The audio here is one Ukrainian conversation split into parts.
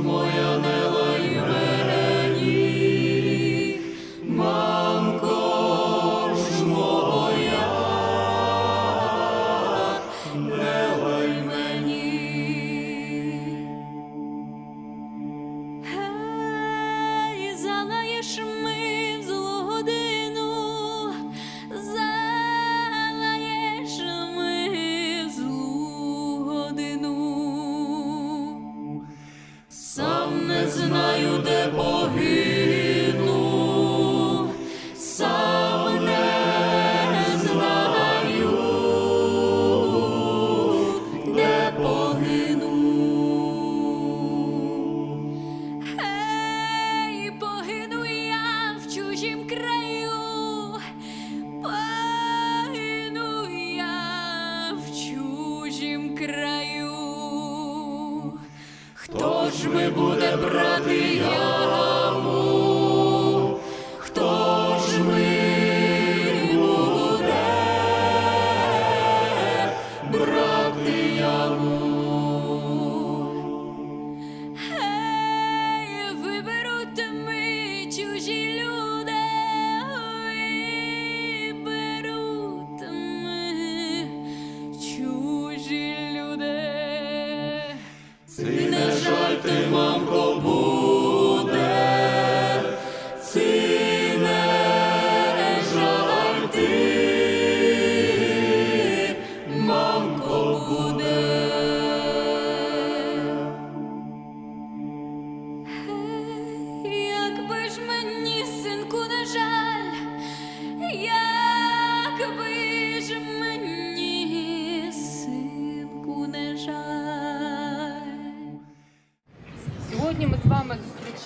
мой. Знаю, де погину,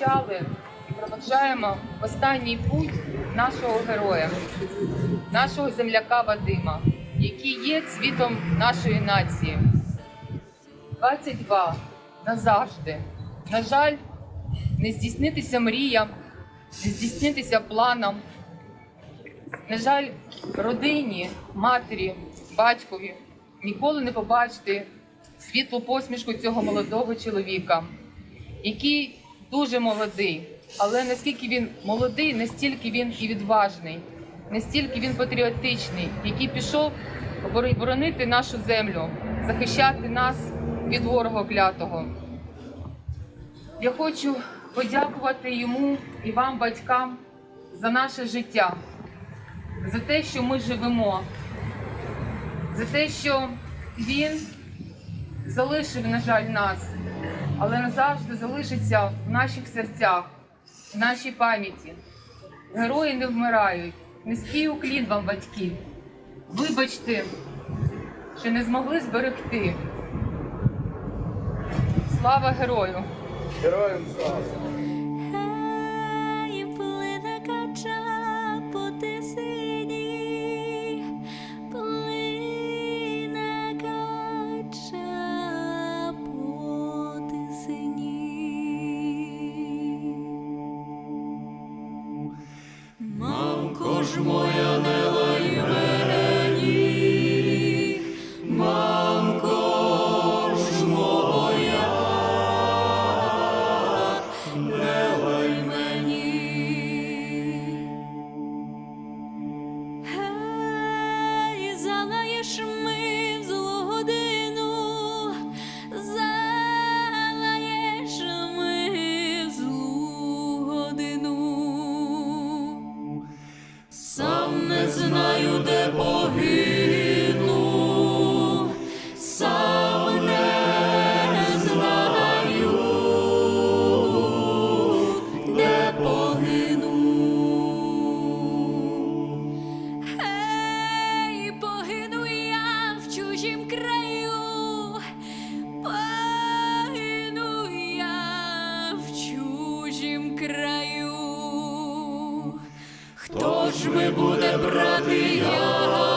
вами і проведжаємо в останній путь нашого героя, нашого земляка Вадима, який є цвітом нашої нації. 22 назавжди. На жаль, не здійснитися мріям, не здійснитися планам. На жаль, родині, матері, батькові ніколи не побачити світлу посмішку цього молодого чоловіка, який дуже молодий. Але наскільки він молодий, настільки він і відважний, настільки він патріотичний, який пішов боронити нашу землю, захищати нас від ворога клятого. Я хочу подякувати йому і вам, батькам, за наше життя, за те, що ми живемо, за те, що він залишив, на жаль, нас, але назавжди залишиться в наших серцях, в нашій пам'яті. Герої не вмирають. Низький уклін вам, батьки. Вибачте, що не змогли зберегти. Слава герою! Героям слава! Ж моя не Хто ж ми буде брати яму?